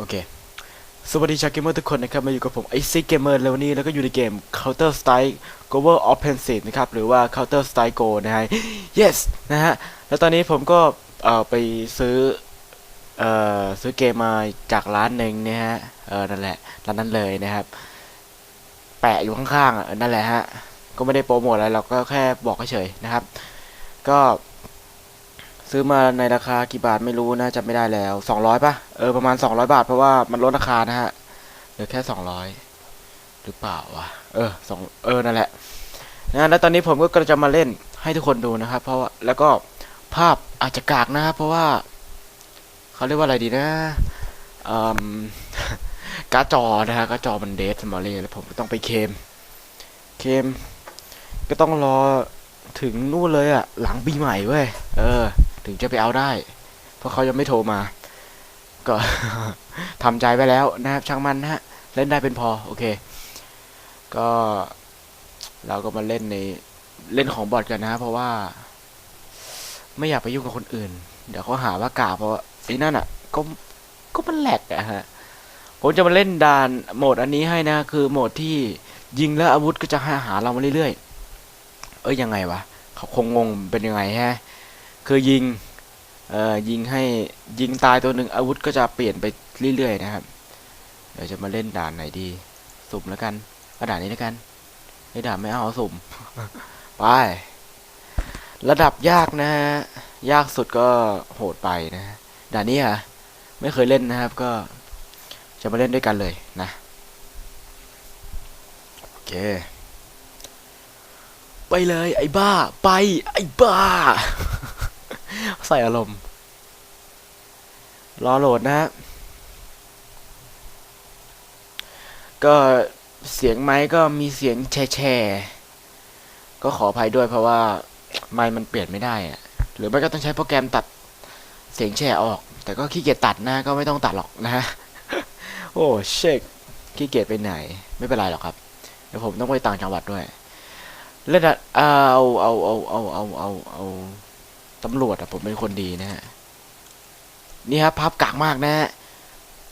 โอเค สวัสดีชาวเกมเมอร์ทุกคนนะครับ มาอยู่กับผมไอซิกเกมเมอร์แล้ววันนี้แล้วก็อยู่ในเกม Counter Strike Global Offensive นะครับ หรือว่า Counter Strike Go นะฮะ yes นะฮะ แล้วตอนนี้ผมก็เอ่อไปซื้อ เอ่อ ซื้อเกมมาจากร้านหนึ่งเนี่ยฮะ เออ นั่นแหละ ร้านนั้นเลยนะครับ แปะอยู่ข้างๆอะนั่นแหละฮะ ก็ไม่ได้โปรโมทอะไรเราก็แค่บอกเฉยๆนะครับ ก็ ซื้อมาในราคากี่บาทไม่รู้นะจำไม่ได้แล้วสองร้อยป่ะเออประมาณสองร้อยบาทเพราะว่ามันลดราคานะฮะเหลือแค่สองร้อยหรือเปล่าวะเออสองเออนั่นแหละนะแล้วตอนนี้ผมก็กจะมาเล่นให้ทุกคนดูนะครับ เพราะว่าแล้วก็ภาพอาจจะกากนะครับเพราะว่าเขาเรียกว่าอะไรดีนะอืมการ์ดจอนะฮะการ์ดจอมันเดทมาเลยแล้วผมก็ต้องไปเคมเคมก็ต้องรอถึงนู่นเลยอะหลังปีใหม่เว้ยเออ ถึงจะไปเอาได้ เพราะเขายังไม่โทรมา ก็ทำใจไปแล้วนะครับช่างมันนะฮะเล่นได้เป็นพอโอเค ก็เราก็มาเล่นในเล่นของบอทกันนะ เพราะว่า ไม่อยากไปยุ่งกับคนอื่น เดี๋ยวเขาหาว่ากาเพราะว่าไอ้นั่นอะ ก็ก็มันแหลกอะฮะผมจะมาเล่นด่านโหมดอันนี้ให้นะ คือโหมดที่ยิงแล้วอาวุธก็จะหาหาเรามาเรื่อยๆ เอ้ยยังไงวะเขาคงงงเป็นยังไงฮะ คือยิงเอ่อยิงให้ยิงตายตัวหนึ่งอาวุธก็จะเปลี่ยนไปเรื่อยๆนะครับ เดี๋ยวจะมาเล่นด่านไหนดี สุ่มแล้วกันเอาด่านนี้แล้วกันไอ้ด่านไม่เอาเอาสุ่มไป ระดับยากนะฮะยากสุดก็โหดไปนะฮะด่านนี้อะไม่เคยเล่นนะครับก็จะมาเล่นด้วยกันเลยนะโอเค ไปเลยไอ้บ้า ไปไอ้บ้า ใส่อารมณ์ รอโหลดนะฮะ ก็เสียงไม้ก็มีเสียงแช่แช่ๆก็ขออภัยด้วยเพราะว่าไม้มันเปลี่ยนไม่ได้อะหรือไม่ก็ต้องใช้โปรแกรมตัดเสียงแช่ออก แต่ก็ขี้เกียจตัดนะ ก็ไม่ต้องตัดหรอกนะฮะ โอ้เช็คขี้เกียจไปไหน ไม่เป็นไรหรอกครับ เดี๋ยวผมต้องไปต่างจังหวัดด้วยเล่นอะเอาเอาเอาเอาเอาเอาเอา ตำรวจอะผมเป็นคนดีนะฮะนี่ครับพับกากมากนะฮะ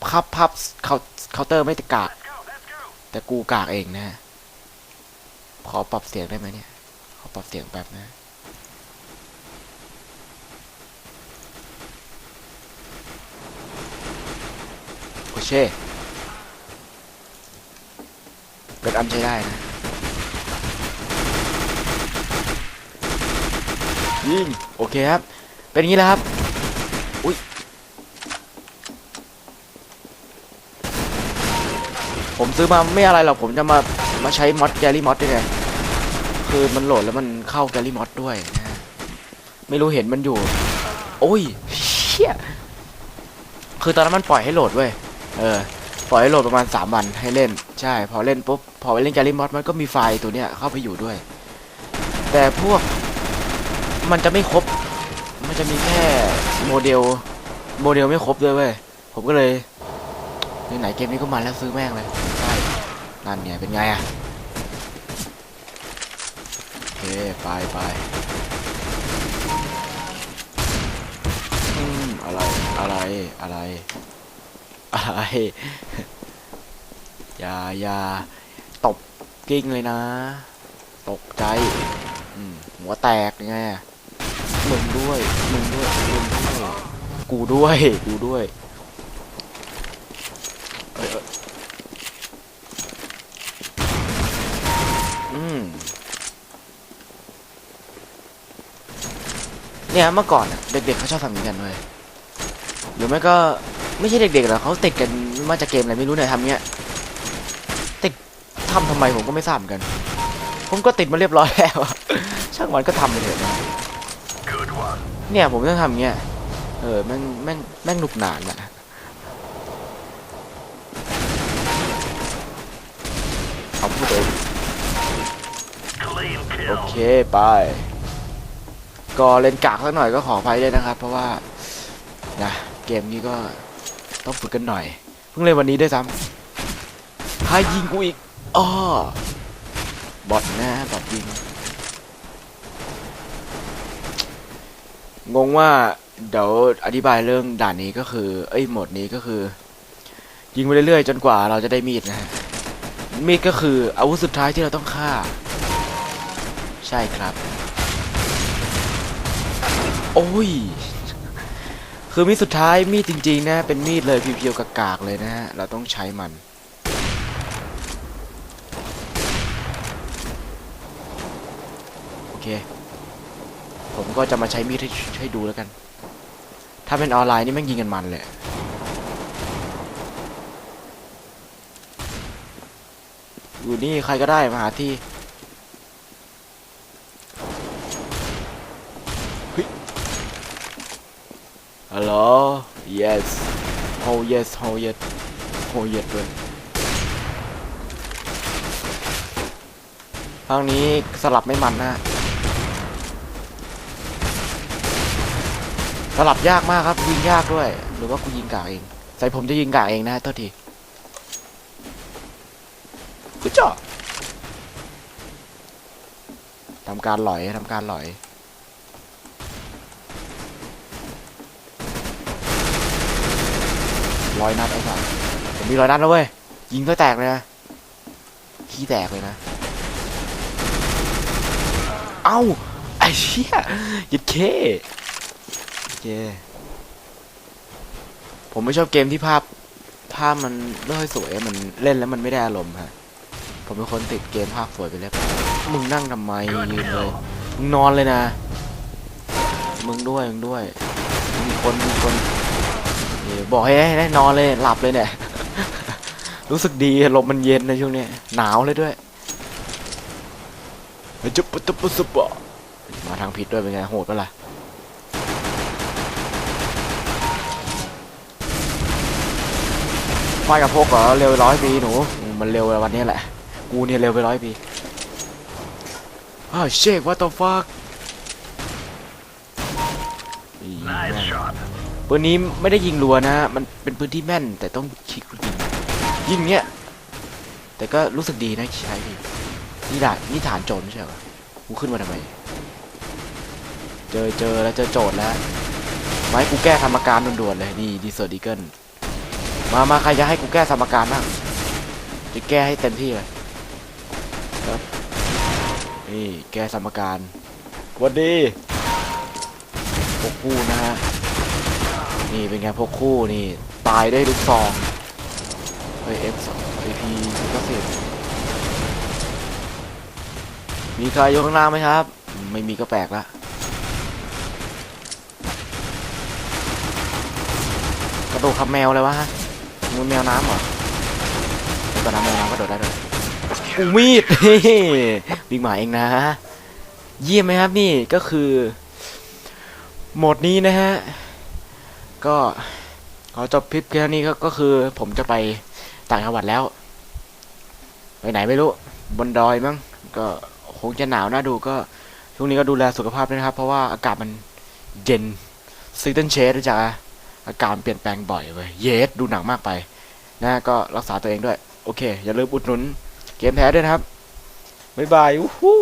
พับพับเคาเคาน์เตอร์ไม่ต่กาก แต่กูกากเองนะฮะขอปรับเสียงได้ไหมเนี่ย ขอปรับเสียงแป๊บนะ โอเคเป็นอันใช้ได้นะ ยิงโอเคครับ เป็นอย่างนี้แหละครับ อุ้ยผมซื้อมาไม่อะไรหรอกผมจะมามาใช้มอดแกลี่มอดด้วยไงคือมันโหลดแล้วมันเข้าแกลี่มอดด้วยนะฮะไม่รู้เห็นมันอยู่ โอ้ยเชี่ยคือตอนนั้นมันปล่อยให้โหลดเว้ยเออปล่อยให้โหลดประมาณ 3 วันให้เล่น ใช่ พอเล่นปุ๊บ พอไปเล่นแกลี่มอดมันก็มีไฟล์ตัวเนี้ยเข้าไปอยู่ด้วย แต่พวก มันจะไม่ครบ มันจะมีแค่โมเดล โมเดลไม่ครบด้วยเว้ย ผมก็เลยไหนเกมนี้ก็มาแล้วซื้อแม่งเลยใช่นั่นเนี่ยเป็นไงอะโอเคไปไปอืมอะไรอะไรอะไร อะไรอย่าอย่าตบกิ้งเลยนะ ตกใจหัวแตกยังไง มึงด้วยมึงด้วยมึงด้วย กูด้วยกูด้วยเออเอออืมเนี่ยเมื่อก่อนเด็กๆเขาชอบทำอย่างนี้กันเลยหรือไม่ก็ไม่ใช่เด็กๆหรอกเขาติดกันมาจากเกมอะไรไม่รู้เนี่ยทำเงี้ยติดทำทำไมผมก็ไม่ทราบเหมือนกัน ผมก็ติดมาเรียบร้อยแล้ว ช่างมันก็ทำไปเถอะ เนี่ยผมต้องทำเงี้ย เออแม่งแม่งแม่งหนุกหนานอะเอาพูดเองโอเคไป ก็เล่นกากสักหน่อยก็ขออภัยด้วยนะครับ เพราะว่านะเกมนี้ก็ต้องฝึกกันหน่อย เพิ่งเล่นวันนี้ด้วยซ้ำให้ยิงกูอีกอ้อบอทนะบอทยิง งงว่าเดี๋ยวอธิบายเรื่องด่านนี้ก็คือ เอ้ยหมดนี้ก็คือ ยิงไปเรื่อยๆ จนกว่าเราจะได้มีดนะฮะมีดก็คืออาวุธสุดท้ายที่เราต้องฆ่า ใช่ครับ โอ้ย คือมีดสุดท้ายมีดจริง ๆ นะ เป็นมีดเลยเพียวๆกากๆเลยนะฮะ เราต้องใช้มันโอเค ผมก็จะมาใช้มีดให้ให้ดูแล้วกัน ถ้าเป็นออนไลน์นี่แม่งยิงกันมันเลยอยู่นี่ใครก็ได้มาหาที่ฮัลโหล yes oh yes oh yes oh yes ด้วยทางนี้สลับไม่มันนะ สลับยากมากครับ ยิงยากด้วย หรือว่ากูยิงกากเอง ใส่ผมจะยิงกากเองนะโทษทีกูเจาะทำการหลอยทำการหลอย ร้อยนัดไอ้สัสผมมีร้อยนัดแล้วเว้ย ยิงก็แตกเลยนะ ขี้แตกเลยนะ เอ้า ไอ้เชี่ยยิดเค เค ผมไม่ชอบเกมที่ภาพ ภาพมันไม่ค่อยสวยมันเล่นแล้วมันไม่ได้อารมณ์ฮะ ผมเป็นคนติดเกมภาพสวยไปแล้ว มึงนั่งทำไมยืนเลย มึงนอนเลยนะ มึงด้วย มึงด้วย มีคน มีคนเดี๋ยวบอกให้ให้ให้นอนเลย หลับเลยเนี่ย รู้สึกดีลมมันเย็นในช่วงนี้ หนาวเลยด้วยเฮ้ยจุ๊บปุ๊บปุ๊บปุ๊บปุ๊บมาทางผิดด้วยเป็นไง โหดปะล่ะ ไฟกับพกเหรอเร็วร้อยปีหนูมันเร็ววันนี้แหละ กูเนี่ยเร็วไปร้อยปีอ้าวเชค what the fuck อีแม่งปืนนี้ไม่ได้ยิงรัวนะ มันเป็นปืนที่แม่นแต่ต้องคลิกยิงยิงเนี้ยแต่ก็รู้สึกดีนะใช้ดีนี่ด่านนี่ฐานโจรไม่ใช่เหรอกูขึ้นมาทำไม เจอเจอแล้วเจอโจรแล้วมาให้กูแก้ธรรมการด่วนๆเลยนี่ดีเซอร์ดีเกิล มามาใครจะให้กูแก้สมการบ้างจะแก้ให้เต็มที่เลยครับนี่แก้สมการหวัดดีพวกคู่นะฮะนี่เป็นไงพวกคู่นี่ตายได้ลูกซองเฮ้ย F สอง AP ก็สิบมีใครอยู่ข้างล่างไหมครับ ไม่มีก็แปลกละกระโดดขับแมวเลยวะฮะ มึงแมวน้ำเหรอเดี๋ยวก่อนนะแมวน้ำกระโดดได้ด้วยอูมีดบิ๊กหมาเองนะ เยี่ยมไหมครับนี่ก็คือ โหมดนี้นะฮะ ก็ขอจบคลิปแค่นี้ก็ก็คือ ผมจะไปต่างจังหวัดแล้ว ไปไหนไม่รู้ บนดอยมั้งก็คงจะหนาวน่าดูก็ช่วงนี้ก็ดูแลสุขภาพด้วยนะครับ เพราะว่าอากาศมันเย็นซีตันเชสรู้จักอะ อาการเปลี่ยนแปลงบ่อยเว้ยเยสดูหนังมากไปนะก็รักษาตัวเองด้วย โอเค อย่าลืมอุดหนุน เกมแท้ด้วยนะครับ บ๊ายบายอู้หู้